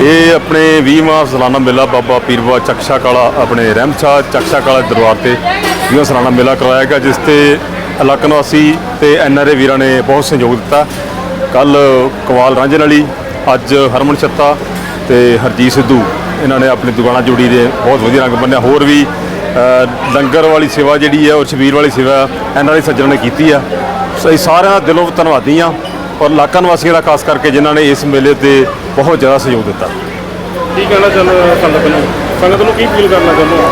ਇਹ ਆਪਣੇ 20ਵਾਂ ਸਾਲਾਨਾ ਮੇਲਾ ਬਾਬਾ ਪੀਰਵਾ ਚਕਸ਼ਾ ਕਾਲਾ, ਆਪਣੇ ਰਹਿਮਸ਼ਾਹ ਚਕਸ਼ਾ ਕਾਲਾ ਦਰਬਾਰ ਤੇ 20ਵਾਂ ਸਾਲਾਨਾ ਮੇਲਾ ਕਰਵਾਇਆ ਗਿਆ, ਜਿਸ ਤੇ ਇਲਾਕਾ ਨਿਵਾਸੀ ਤੇ ਐਨਆਰਏ ਵੀਰਾਂ ਨੇ ਬਹੁਤ ਸਹਿਯੋਗ ਦਿੱਤਾ। ਕੱਲ ਕਵਾਲ ਰਾਂਝਣ ਵਾਲੀ ਅੱਜ ਹਰਮਨ ਛੱਤਾ ਤੇ ਹਰਜੀਤ ਸਿੱਧੂ, ਇਹਨਾਂ ਨੇ ਆਪਣੀ ਦੁਕਾਨਾਂ ਜੋੜੀ ਦੇ ਬਹੁਤ ਵਧੀਆ ਰੰਗ ਬੰਨਿਆ। ਹੋਰ ਵੀ ਲੰਗਰ ਵਾਲੀ ਸੇਵਾ ਜਿਹੜੀ ਹੈ, ਉਹ ਛਬੀਰ ਵਾਲੀ ਸੇਵਾ ਐਨਆਰਏ ਸੱਜਣ ਨੇ ਕੀਤੀ ਆ। ਸੋ ਅਸੀਂ ਸਾਰਿਆਂ ਦਾ ਦਿਲੋਂ ਧੰਨਵਾਦੀ ਆ ਔਰ ਇਲਾਕਾ ਨਿਵਾਸੀਆਂ ਦਾ ਖਾਸ ਕਰਕੇ ਜਿਨ੍ਹਾਂ ਨੇ ਇਸ ਮੇਲੇ ਤੇ ਬਹੁਤ ਜ਼ਿਆਦਾ ਸਹਿਯੋਗ ਦਿੱਤਾ। ਕੀ ਕਹਿਣਾ ਚਾਹੁੰਦੇ ਹੋ ਸੰਗਤ ਨੂੰ? ਸੰਗਤ ਨੂੰ ਕੀ ਫੀਲ ਕਰਨਾ ਚਾਹੁੰਦੇ ਹੋ?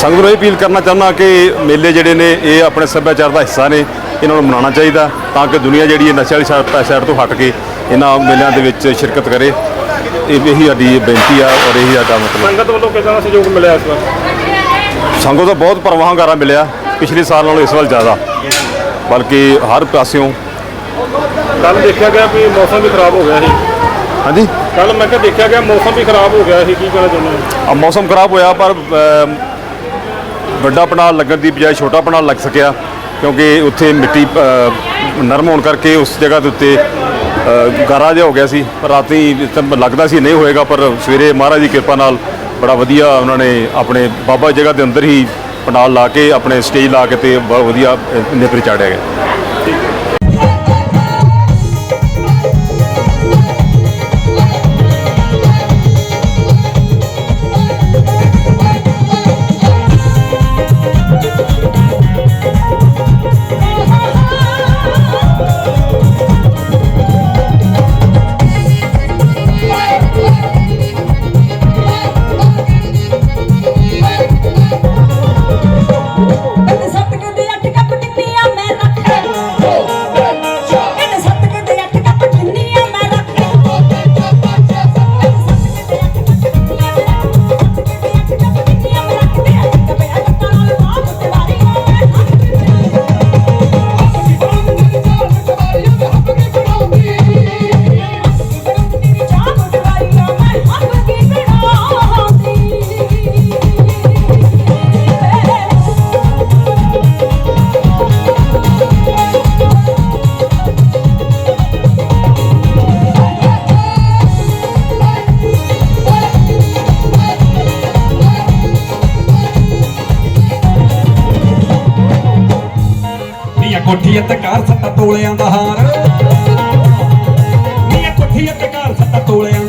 ਸੰਗਤ ਨੂੰ ਇਹ ਅਪੀਲ ਕਰਨਾ ਚਾਹੁੰਦਾ ਕਿ ਮੇਲੇ ਜਿਹੜੇ ਨੇ ਇਹ ਆਪਣੇ ਸੱਭਿਆਚਾਰ ਦਾ ਹਿੱਸਾ ਨੇ ਇਹਨਾਂ ਨੂੰ ਮਨਾਉਣਾ ਚਾਹੀਦਾ ਤਾਂ ਕਿ ਦੁਨੀਆ ਜਿਹੜੀ ਹੈ ਨਸ਼ੇ ਵਾਲੀ ਸਾਈਡ ਤੋਂ ਹਟ ਕੇ ਇਹਨਾਂ ਮੇਲਿਆਂ ਦੇ ਵਿੱਚ ਸ਼ਿਰਕਤ ਕਰੇ। ਇਹ ਇਹੀ ਸਾਡੀ ਬੇਨਤੀ ਆ ਔਰ ਇਹੀ ਸਾਡਾ ਮਤਲਬ। ਸੰਗਤ ਵੱਲੋਂ ਕਿਦਾਂ ਦਾ ਸਹਿਯੋਗ ਮਿਲਿਆ ਇਸ ਵਾਰ? ਸੰਗਤ ਦਾ ਬਹੁਤ ਪਰਵਾਹ ਹੁੰਗਾਰਾ ਮਿਲਿਆ ਪਿਛਲੇ ਸਾਲ ਨਾਲੋਂ ਇਸ ਵਾਰ ਜ਼ਿਆਦਾ। ਬਲਕਿ ਹਰ ਪਾਸਿਓਂ ਕੱਲ ਦੇਖਿਆ ਗਿਆ ਵੀ ਮੌਸਮ ਵੀ ਖਰਾਬ ਹੋ ਗਿਆ ਸੀ। ਹਾਂਜੀ? ਕੱਲ ਮੈਂ ਕਿਹਾ ਦੇਖਿਆ ਗਿਆ ਮੌਸਮ ਵੀ ਖਰਾਬ ਹੋ ਗਿਆ ਸੀ ਕੀ ਕਹਿਣਾ ਚਾਹੁੰਦੇ ਹੋ? ਆ ਮੌਸਮ ਖਰਾਬ ਹੋਇਆ ਪਰ ਅਮ, ਵੱਡਾ ਪਣਾਲ ਲੱਗਣ ਦੀ ਬਜਾਏ ਛੋਟਾ ਪਣਾਲ ਲੱਗ ਸਕਿਆ ਕਿਉਂਕਿ ਉੱਥੇ ਮਿੱਟੀ ਅ, ਨਰਮ ਹੋਣ ਕਰਕੇ ਉਸ ਜਗ੍ਹਾ ਦੇ ਉੱਤੇ ਅ, ਗਾਰਾ ਜਿਹਾ ਹੋ ਗਿਆ ਸੀ। ਪਰ ਰਾਤੀ ਤਾਂ ਲੱਗਦਾ ਸੀ ਨਹੀਂ ਹੋਏਗਾ ਪਰ ਸਵੇਰੇ ਮਹਾਰਾਜ ਦੀ ਕਿਰਪਾ ਨਾਲ ਬੜਾ ਵਧੀਆ ਉਹਨਾਂ ਨੇ ਆਪਣੇ ਬਾਬਾ ਜਗ੍ਹਾ ਦੇ ਅੰਦਰ ਹੀ ਪਣਾਲ ਲਾ ਕੇ ਆਪਣੇ ਸਟੇਜ ਲਾ ਕੇ ਤੇ ਬਹੁਤ ਵਧੀਆ ਅ, ਨੇਪਰੇ ਚਾੜਿਆ ਗਿਆ। ਕੋਠੀ ਅਤੇ ਘਰ ਸੱਤਾ ਤੋਲਿਆਂ ਦਾ ਹਾਰ। ਨੀਆ ਕੋਠੀ ਅਤੇ ਕਾਰ ਸੱਤਾ ਤੋਲਿਆਂ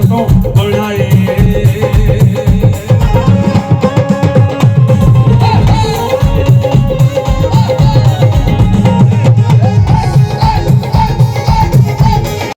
tango con la